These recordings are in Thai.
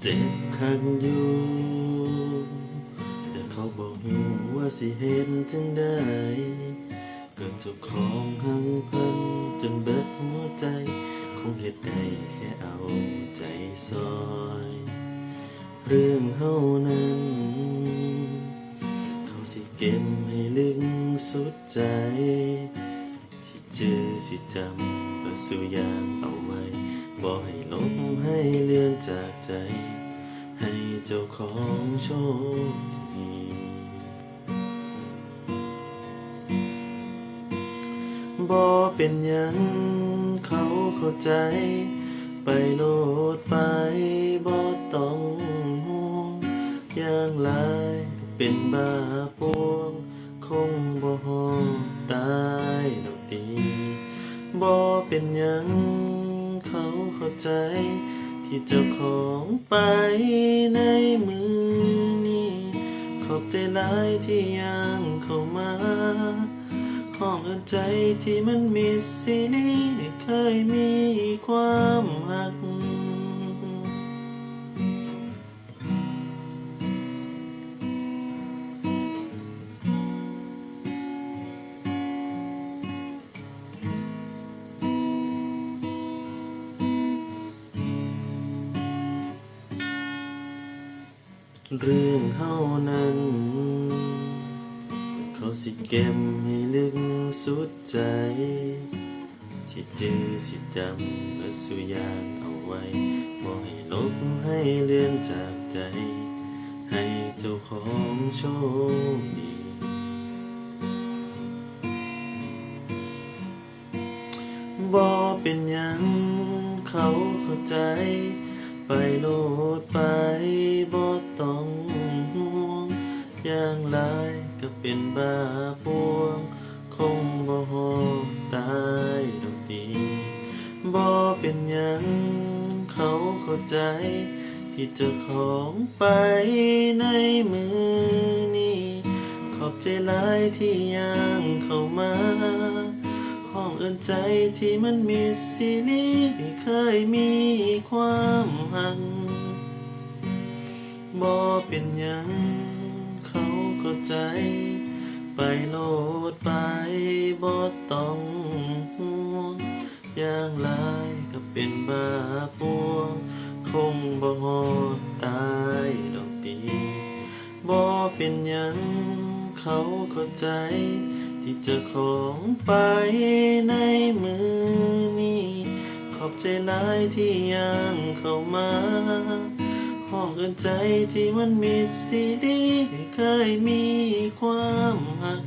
เจ็บคักอยู่แต่เขาบอกหูว่าสิเห็นจังได้ก็เจ้าของหังเพันจนเบิดหัวใจ คงเหตุใดแค่เอาใจซอย เรื่องเฮานั้น เขาสิเก็บให้ลึกสุดใจ สิจือสิจำและสุยางเอาไว้บ่ให้ลบให้เลือนจากใจ ให้เจ้าของโชคดีบ่เป็นหยังเขาเข้าใจ ไปโลดไปบ่ต้องห่วงอย่างไรเป็นบ้าปวงค งบ่ฮอดตายดอกตีบ่เป็นหยังเขาเข้าใจ ที่เจ้าของไปในมือนี้ ขอบใจหลายที่ยังเข้ามาห้องเอินใจที่มันมีซีรีส์เคยมีความหัก เรื่องเฮานั้น เขาสิเก็บให้ลึกสุดใจ สิจือสิจำและสุยางเอาไว้บ่ให้ลบให้เลือนจากใจ ให้เจ้าของโชคดีบ่เป็นยังเขาเข้าใจ ไปโลดไป เป็นบ้าปวง คงบ่ฮอดตายดอกตีบ่เป็นหยังเขาเข้าใจ ที่เจ้าของไปในมือนี้ ขอบใจหลายที่ยังเข้ามาห้องเอินใจที่มันมีซีรีส์เคยมีความหักบ่เป็นหยัง เข้าใจ ไปโลดไปบ่ต้องห่วงอย่างไรก็เป็นบ้าปวคงบ่ฮอดตายดอกตีบ่เป็นหยังเขาเข้าใจ ที่จะของไปในมือนี้ ขอบใจหลายที่ยังเข้ามา ห้องเอินใจที่มันมีซีรีเคยมีความหัก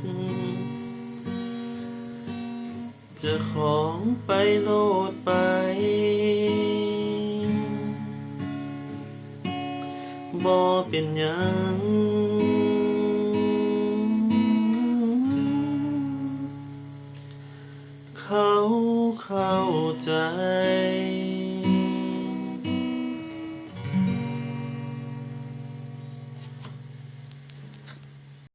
จะของไปโลดไป บ่เป็นหยังเขาเข้าใจ